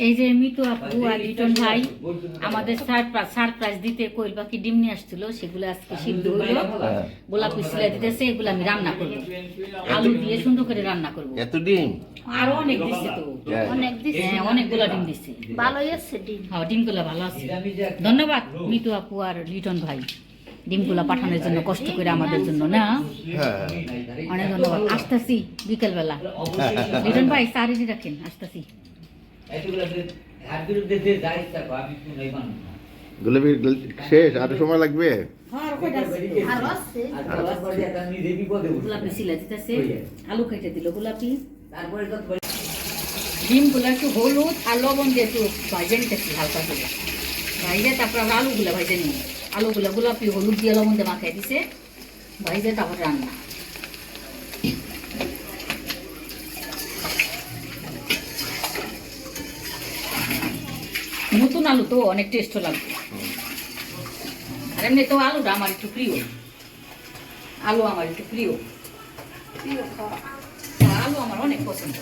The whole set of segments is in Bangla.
এই যে মিতু আপু আর লিটন ভাই আমাদের সারপ্রাইজ দিতে কোয়েল পাখি ডিম নিয়ে আসছিল সেগুলো আজকে সিদ্ধ হইল হ্যাঁ। গোলাপি সিলা দিতেছে এগুলো আমি রান্না করব। আলু দিয়ে সুন্দর করে রান্না করব। এত ডিম? আরও অনেক দিচ্ছে তো। হ্যাঁ। অনেক দিছে। হ্যাঁ অনেকগুলো ডিম দিচ্ছে ভালোই আছে ডিম। হ্যাঁ ডিমগুলো ভালো আছে। ধন্যবাদ মিতু আপু আর লিটন ভাই। ডিমগুলো পাঠানোর জন্য কষ্ট করে আমাদের জন্য না? হ্যাঁ। অনেক ধন্যবাদ। আসতেছি বিকেলবেলা। লিটন ভাই সারি রাখেন আসতেছি। গোলাপি শেষ আরও সময় লাগবে? আলু কেটে দিল গোলাপি। ডিমগুলো একটু হলুদ আর লবণ দিয়ে একটু ভাজে নিতেছি হালকা করে। ভাইজে তারপর আমরা আলুগুলো ভাজে নিই আলুগুলো গোলাপি হলুদ দিয়ে লবণ দিয়ে মাখাই দিছে। ভাইজে তারপর রান্না। নতুন আলু তো অনেক টেস্ট লাগবে। আর এমনি তো আলুটা আমার একটু প্রিয়। আলু আমার একটু প্রিয়। আলু আমার অনেক পছন্দ।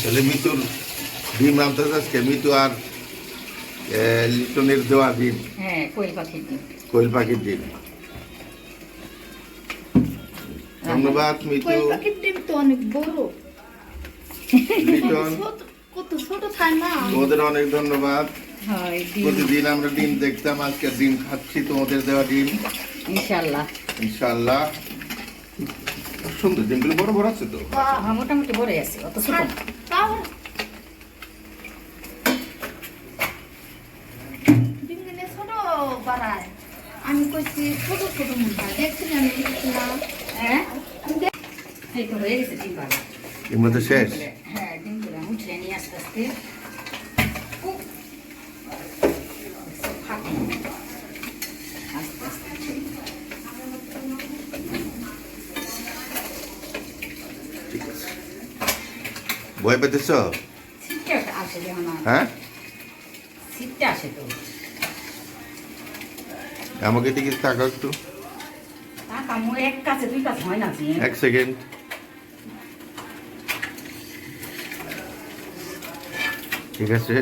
তাহলে মিতুর ডিম আজকে মিতু আর লিটনের দেওয়া ডিম। হ্যাঁ কোয়েল পাখির ডিম। কোয়েল পাখির ডিম। ধন্যবাদ মিতু কোয়েল পাখির ডিম তো অনেক বড়। লিটন। কত ছোট খায় না। তোমাদের অনেক ধন্যবাদ। প্রতিদিন আমরা ডিম দেখতাম আজকে ডিম খাচ্ছি তোমাদের দেওয়া ডিম। ইনশাল্লাহ ইনশাআল্লাহ। সুন্দর ডিমগুলো বড় বড় আছে তো? হ্যাঁ মোটামুটি বড় আছে অত ছোট না। তাও ডিম দিলে ছোট বাড়ায়। আমি কইছি ছোট ছোট হয় দেখছিলাম আমি দেখছিলাম হ্যাঁ? এই তো হয়ে গেছে ডিম ভালো এর মধ্যে শেষ? হ্যাঁ ডিমগুলো উঠে নিয়ে আস্তে আস্তে। ভয় পেতেছ। হ্যাঁ? সিটটা আসে তো। আমাকে দিকে তাকাও একটু। এক সেকেন্ড ঠিক আছে।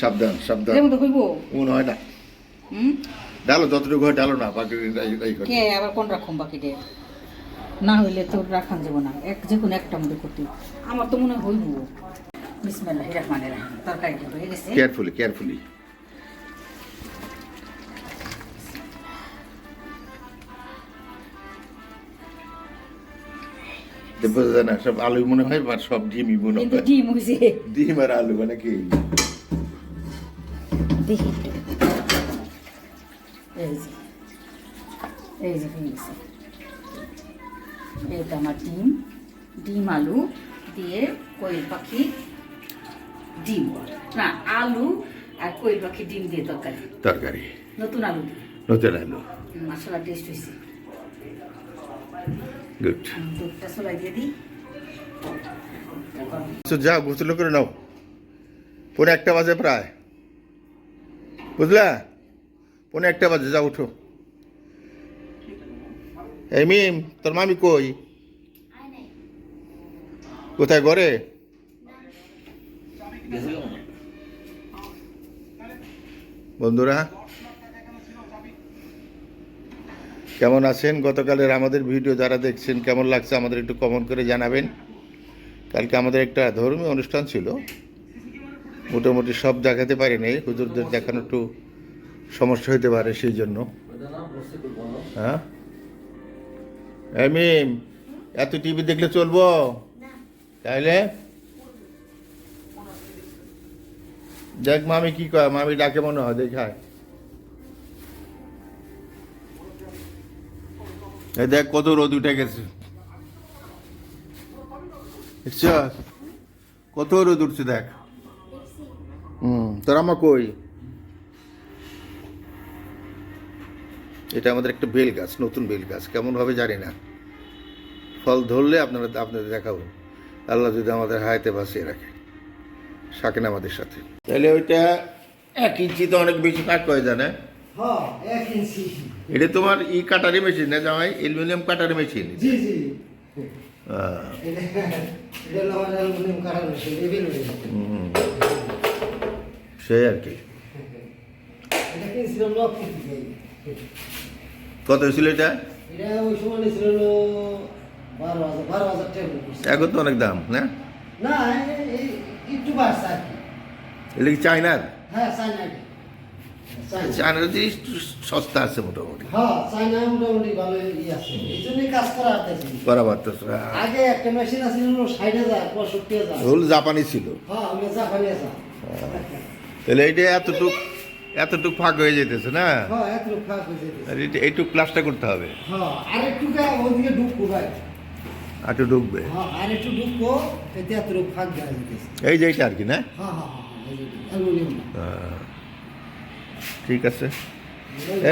সাবধান সাবধান। না। ডালো যতটুকু হয় ডালো না বাকি। কে আবার কোন রাখুন বাকিটে না হইলে তো রাখান যাব না। এক যে কোনো একটা মধ্যে করতে আমার তো মনে হইব। বিসমিল্লাহ রহমানির রহিম। তরকারি হয়ে গেছে। কেয়ারফুলি কেয়ারফুলি বোঝা না সব আলু মনে হয় আর সব ডিমই মনে হয়। ডিম হয়েছে ডিম আর আলু মানে কি? দেখি এই যে এই যে হয়ে গেছে। এইটা আমার ডিম। ডিম আলু দিয়ে কোয়েল পাখি ডিম। না আলু আর কোয়েল পাখি ডিম দিয়ে তরকারি। তরকারি। নতুন আলু দিয়ে। নতুন আলু। মশলা টেস্ট হয়েছে। গুড দুধটা সবাই দিয়ে দিই। তো যাও গোসল করে নাও। পরে একটা বাজে প্রায়। বুঝলা? পনে একটা বাজে যাও উঠো। এই মিম তোর মামি কই কোথায় ঘরে বন্ধুরা, কেমন আছেন? গতকালের আমাদের ভিডিও যারা দেখছেন, কেমন লাগছে আমাদের একটু কমেন্ট করে জানাবেন। কালকে আমাদের একটা ধর্মীয় অনুষ্ঠান ছিল। মোটামুটি সব দেখাতে পারি নাই, হুজুরদের দেখানো একটু সমস্যা হতে পারে, সেই জন্য। হ্যাঁ? এই মিম এত টিভি দেখলে চলবো? তাইলে? দেখ মামি কি কয় মামি ডাকে মনে হয় দেখায় দেখ কত রোদ উঠে গেছে। কত রোদ উঠছে দেখ। হুম তোর আমা কই? এটা আমাদের একটা বেল গাছ নতুন বেল গাছ কেমন হবে জানি না। ফল ধরলে আপনারা আপনাদের দেখাবো। আল্লাহ যদি আমাদের হায়াতে ভাসিয়ে রাখে শাকেন আমাদের সাথে। তাহলে ওইটা এক ইঞ্চি তো অনেক বেশি কাট করে জানে হ্যাঁ এটা তোমার ই কাটারি মেশিন না জামাই? অ্যালুমিনিয়াম কাটারি মেশিন। সেই আর কি এটা কিনছিলাম লক্ষ থেকে কত হয়েছিল এটা। এখন তো অনেক দাম না? এটা কি চায়নার? হ্যাঁ চায়নার জিনিস সস্তা আছে মোটামুটি। হ্যাঁ করা বরাবর তো আগে একটা মেশিন আছে ষাট হাজার পঁয়ষট্টি হাজার। জাপানি ছিল। হ্যাঁ তাহলে এইটা এতটুক এতটুক ফাঁক হয়ে যেতেছে না? হ্যাঁ এইটুক প্লাসটা করতে হবে। হ্যাঁ একটু ঢুকবো হ্যাঁ এই যে এইটা আর কি না? ঠিক আছে।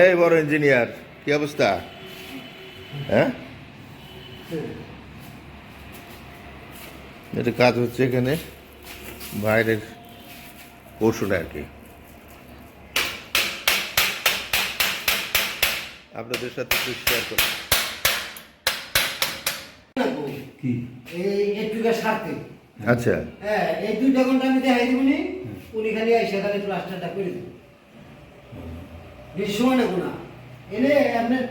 এই বড় ইঞ্জিনিয়ার কি অবস্থা? হ্যাঁ? এটা কাজ হচ্ছে এখানে বাইরের পরশুটা আর কি। আপনাদের সাথে একটু শেয়ার করি কি? আচ্ছা। হ্যাঁ এই দুইটা ঘণ্টা আমি দেখাই দিবনি উনি খালি আইসা খালি প্লাস্টারটা করে দেবেন বেশি সময় নেব না। এনে আপনার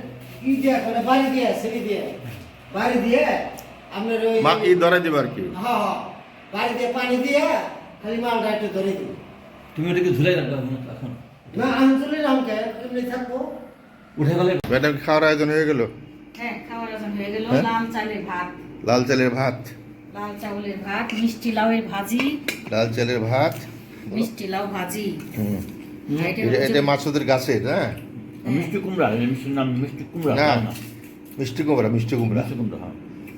ই দিয়ে মানে বাড়ি দিয়ে সিঁড়ি দিয়ে। বাড়ি দিয়ে আপনার ওই ধরে দেবো আর কি? হ্যাঁ হ্যাঁ। বাড়ি দিয়ে পানি দিয়ে খালি মালটা একটু ধরে দিন তুমি ওটাকে ঝুলাই রাখবে এখন? না আঞ্চলিক আমাকে এমনি থাকব। উঠে গেলে ম্যাডাম খাওয়ার আয়োজন হয়ে গেল? হ্যাঁ খাওয়ার আয়োজন হয়ে গেল। হ্যাঁ? লাল চালের ভাত। লাল চালের ভাত। লাল চাউলের ভাত মিষ্টি লাউয়ের ভাজি। লাল চালের ভাত। মিষ্টি লাউ ভাজি। হুম। আর এটা হচ্ছে- গাছের হ্যাঁ? মিষ্টি কুমড়া মিষ্টির নাম মিষ্টি কুমড়া না মিষ্টি কুমড়া মিষ্টি কুমড়া। মিষ্টি কুমড়া হ্যাঁ।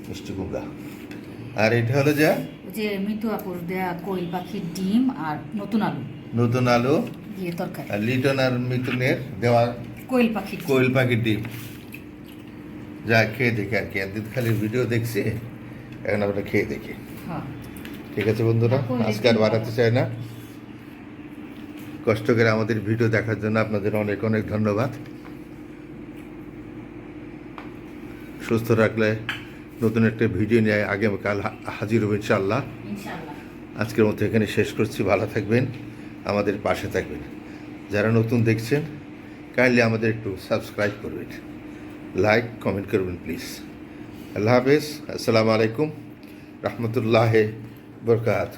মিষ্টি কুমড়া। আর এটা হলো যে? যে মিঠু আপুর দেয়া কোয়েল পাখির ডিম আর নতুন আলু। নতুন আলু দিয়ে তরকারি। আর লিটন আর মিথুনের দেওয়া কোয়েল পাখি। কোয়েল পাখির ডিম। যা খেয়ে দেখি আর কি। একদিন খালি ভিডিও দেখছি এখন আমরা খেয়ে দেখি। হ্যাঁ। ঠিক আছে বন্ধুরা আজকে আর বাড়াতে চাই না। কষ্ট করে আমাদের ভিডিও দেখার জন্য আপনাদের অনেক অনেক ধন্যবাদ। সুস্থ রাখলে নতুন একটা ভিডিও নিয়ে আগামীকাল হাজির হব ইনশাল্লাহ আজকের মতো এখানে শেষ করছি। ভালো থাকবেন আমাদের পাশে থাকবেন। যারা নতুন দেখছেন কাইন্ডলি আমাদের একটু সাবস্ক্রাইব করবেন। লাইক কমেন্ট করবেন প্লিজ আল্লাহ হাফেজ, আসসালামু আলাইকুম, রহমতুল্লাহ বরকাত